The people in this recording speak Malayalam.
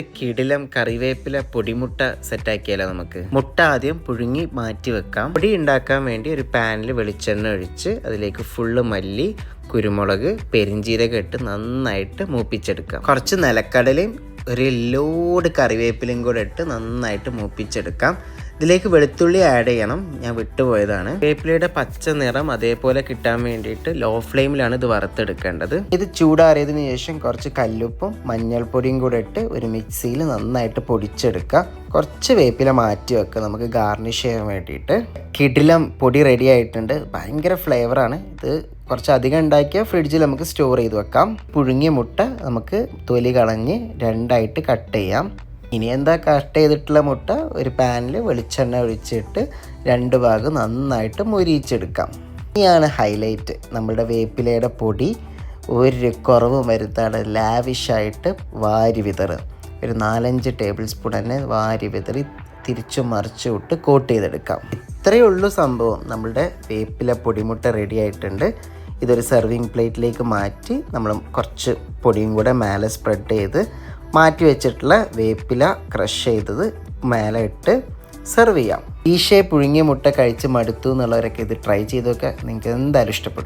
കിടിലം കറിവേപ്പില പൊടിമുട്ട സെറ്റാക്കിയാലോ നമുക്ക്? മുട്ട ആദ്യം പുഴുങ്ങി മാറ്റി വെക്കാം. പൊടി ഉണ്ടാക്കാൻ വേണ്ടി ഒരു പാനിൽ വെളിച്ചെണ്ണ ഒഴിച്ച് അതിലേക്ക് ഫുള്ള് മല്ലി കുരുമുളക് പെരിഞ്ചീരകം ഇട്ട് നന്നായിട്ട് മൂപ്പിച്ചെടുക്കാം. കുറച്ച് നിലക്കടലയും ഒരു ലോഡ് കറിവേപ്പിലയും കൂടെ ഇട്ട് നന്നായിട്ട് മൂപ്പിച്ചെടുക്കാം. ഇതിലേക്ക് വെളുത്തുള്ളി ആഡ് ചെയ്യണം. ഞാൻ വിട്ടുപോയതാണ്. വേപ്പിലയുടെ പച്ച നിറം അതേപോലെ കിട്ടാൻ വേണ്ടിയിട്ട് ലോ ഫ്ലെയിമിലാണ് ഇത് വറുത്തെടുക്കേണ്ടത്. ഇത് ചൂടാറിയതിന് ശേഷം കുറച്ച് കല്ലുപ്പും മഞ്ഞൾപ്പൊടിയും കൂടെ ഇട്ട് ഒരു മിക്സിയിൽ നന്നായിട്ട് പൊടിച്ചെടുക്കുക. കുറച്ച് വേപ്പില മാറ്റി വെക്കുക നമുക്ക് ഗാർണിഷ് ചെയ്യാൻ വേണ്ടിയിട്ട്. കിടിലം പൊടി റെഡി ആയിട്ടുണ്ട്. ഭയങ്കര ഫ്ലേവറാണ് ഇത് കുറച്ച് അധികം ഉണ്ടാക്കിയാൽ ഫ്രിഡ്ജിൽ നമുക്ക് സ്റ്റോർ ചെയ്ത് വെക്കാം. പുഴുങ്ങിയ മുട്ട നമുക്ക് തൊലി കളഞ്ഞ് രണ്ടായിട്ട് കട്ട് ചെയ്യാം. ഇനി എന്താ കട്ട് ചെയ്തിട്ടുള്ള മുട്ട? ഒരു പാനിൽ വെളിച്ചെണ്ണ ഒഴിച്ചിട്ട് രണ്ട് ഭാഗം നന്നായിട്ട് മുരിയിച്ചെടുക്കാം. ഇനിയാണ് ഹൈലൈറ്റ്. നമ്മുടെ വേപ്പിലയുടെ പൊടി ഒരു കുറവ് വരുത്താതെ ലാവിഷായിട്ട് വാരി വിതറ്. ഒരു നാലഞ്ച് ടേബിൾ സ്പൂൺ തന്നെ വാരി വിതറി തിരിച്ചു മറിച്ചു വിട്ട് കോട്ട് ചെയ്തെടുക്കാം. ഇത്രയേ ഉള്ളൂ സംഭവം. നമ്മളുടെ വേപ്പില പൊടിമുട്ട റെഡി ആയിട്ടുണ്ട്. ഇതൊരു സെർവിങ് പ്ലേറ്റിലേക്ക് മാറ്റി നമ്മൾ കുറച്ച് പൊടിയും കൂടെ മേലെ സ്പ്രെഡ് ചെയ്ത് മാറ്റി വെച്ചിട്ടുള്ള വേപ്പില ക്രഷ് ചെയ്തത് മേലെ ഇട്ട് സെർവ് ചെയ്യാം. ഈശയെ പുഴുങ്ങിയ മുട്ട കഴിച്ച് മടുത്തു എന്നുള്ളവരൊക്കെ ഇത് ട്രൈ ചെയ്തൊക്കെ നിങ്ങൾക്ക് എന്തായാലും ഇഷ്ടപ്പെടും.